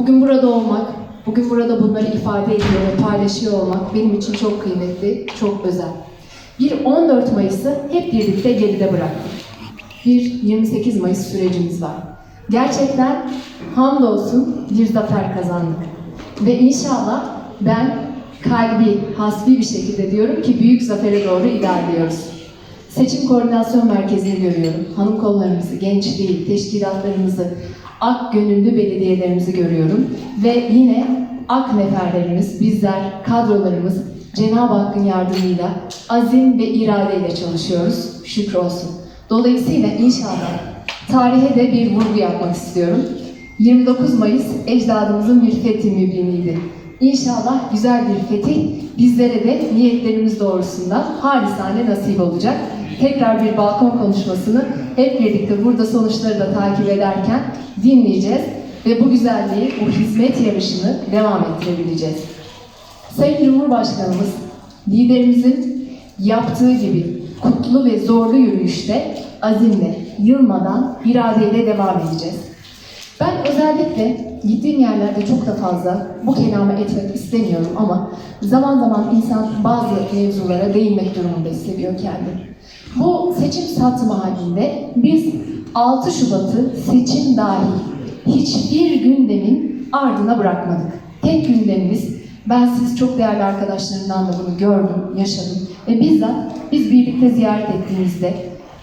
Bugün burada olmak, bugün burada bunları ifade ediyor ve paylaşıyor olmak benim için çok kıymetli, çok özel. Bir 14 Mayıs'ı hep birlikte geride bıraktık. Bir 28 Mayıs sürecimiz var. Gerçekten hamdolsun bir zafer kazandık. Ve inşallah ben kalbi, hasbi bir şekilde diyorum ki büyük zafere doğru ilerliyoruz. Seçim Koordinasyon Merkezi'ni görüyorum. Hanım kollarımızı, gençliği, teşkilatlarımızı, ak gönüllü belediyelerimizi görüyorum. Ve yine ak neferlerimiz, bizler, kadrolarımız Cenab-ı Hakk'ın yardımıyla, azim ve iradeyle çalışıyoruz. Şükür olsun. Dolayısıyla inşallah tarihe de bir vurgu yapmak istiyorum. 29 Mayıs ecdadımızın bir fethi mübiniydi. İnşallah güzel bir fetih bizlere de niyetlerimiz doğrusunda halisane nasip olacak. Tekrar bir balkon konuşmasını hep birlikte burada sonuçları da takip ederken dinleyeceğiz ve bu güzelliği, bu hizmet yarışını devam ettirebileceğiz. Sayın Cumhurbaşkanımız liderimizin yaptığı gibi kutlu ve zorlu yürüyüşte azimle, yılmadan, iradeyle devam edeceğiz. Ben özellikle gittiğim yerlerde çok da fazla bu kelamı etmek istemiyorum ama zaman zaman insan bazı mevzulara değinmek durumunda hissediyor kendini. Bu seçim satımı halinde biz 6 Şubat'ı seçim dahil hiçbir gündemin ardına bırakmadık. Tek gündemimiz ben siz çok değerli arkadaşlarımdan da bunu gördüm, yaşadım ve bizzat biz birlikte ziyaret ettiğimizde,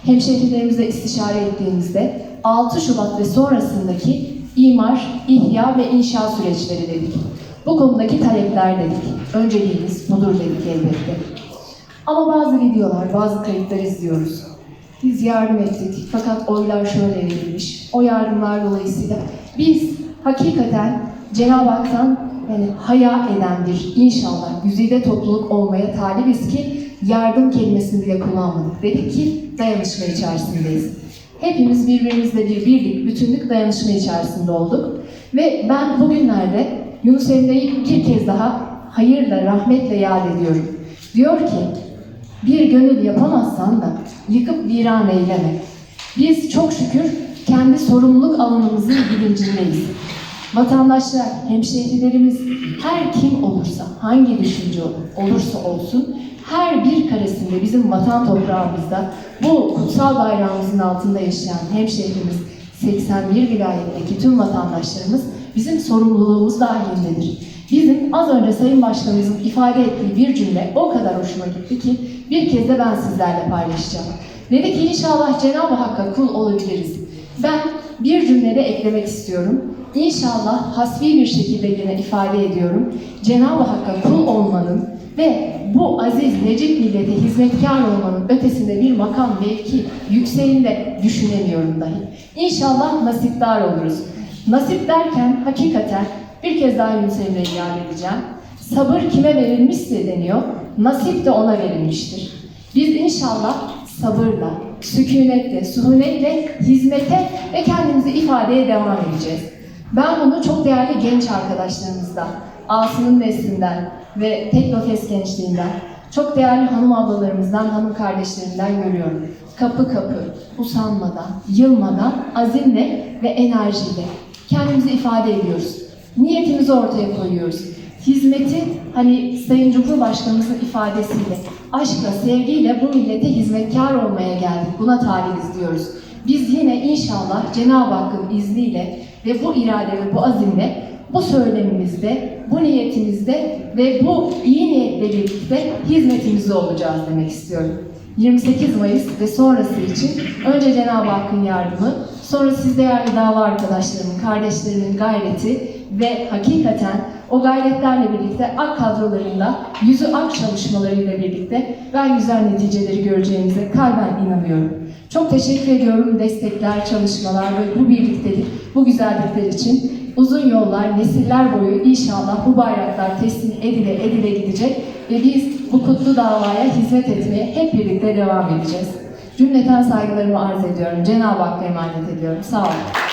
hemşehrilerimizle istişare ettiğimizde 6 Şubat ve sonrasındaki imar, ihya ve inşa süreçleri dedik. Bu konudaki talepler dedik. Önceliğimiz budur dedik elbette. Ama bazı videolar, bazı kayıtlar izliyoruz. Biz yardım ettik fakat oylar şöyle verilmiş. O yardımlar dolayısıyla biz hakikaten Cenab-ı Hak'tan yani haya eden inşallah güzide topluluk olmaya talibiz ki yardım kelimesini bile kullanmadık. Dedik ki dayanışma içerisindeyiz. Hepimiz birbirimizle bir birlik, bütünlük, dayanışma içerisinde olduk. Ve ben bugünlerde Yunus Emre'yi bir kez daha hayırla, rahmetle yad ediyorum. Diyor ki, bir gönül yapamazsan da yıkıp viran eyleme. Biz çok şükür kendi sorumluluk alanımızın bilincindeyiz. Vatandaşlar, hemşehrilerimiz, her kim olursa, hangi düşünce olursa olsun, her bir karesinde bizim vatan toprağımızda bu kutsal bayrağımızın altında yaşayan hemşehrimiz, 81 vilayetteki tüm vatandaşlarımız bizim sorumluluğumuz dahilindedir. Bizim az önce Sayın Başkanımızın ifade ettiği bir cümle o kadar hoşuma gitti ki bir kez de ben sizlerle paylaşacağım. Dedi ki inşallah Cenab-ı Hakk'a kul olabiliriz. Ben bir cümlede eklemek istiyorum. İnşallah hasbi bir şekilde yine ifade ediyorum. Cenab-ı Hakk'a kul olmanın ve bu aziz necip millete hizmetkar olmanın ötesinde bir makam, mevki, yükseğinde düşünemiyorum dahi. İnşallah nasipdar oluruz. Nasip derken hakikaten bir kez daha Yunus Emre'yi iade edeceğim. Sabır kime verilmişse deniyor, nasip de ona verilmiştir. Biz inşallah sabırla, sükunetle, suhunetle hizmete ve kendimizi ifadeye devam edeceğiz. Ben bunu çok değerli genç arkadaşlarımızdan, Asım'ın neslinden ve Teknofest gençliğinden, çok değerli hanım ablalarımızdan, hanım kardeşlerimden görüyorum. Kapı kapı, usanmadan, yılmadan, azimle ve enerjiyle kendimizi ifade ediyoruz. Niyetimizi ortaya koyuyoruz. Hizmeti hani Sayın Cumhurbaşkanımızın ifadesiyle, aşkla, sevgiyle bu millete hizmetkar olmaya geldik. Buna talibiz diyoruz. Biz yine inşallah Cenab-ı Hakk'ın izniyle ve bu irade ve bu azimle bu söylemimizde, bu niyetimizde ve bu iyi niyetle birlikte hizmetimizde olacağız demek istiyorum. 28 Mayıs ve sonrası için önce Cenab-ı Hakk'ın yardımı, sonra siz değerli dava arkadaşlarımın, kardeşlerimin gayreti ve hakikaten o gayretlerle birlikte AK kadrolarında, yüzü ak çalışmalarıyla birlikte ben güzel neticeleri göreceğimize kalben inanıyorum. Çok teşekkür ediyorum destekler, çalışmalar ve bu birliktelik, bu güzellikler için. Uzun yollar, nesiller boyu inşallah bu bayraklar teslim edile edile gidecek ve biz bu kutlu davaya hizmet etmeye hep birlikte devam edeceğiz. Cümleten saygılarımı arz ediyorum. Cenab-ı Hakk'a emanet ediyorum. Sağ olun.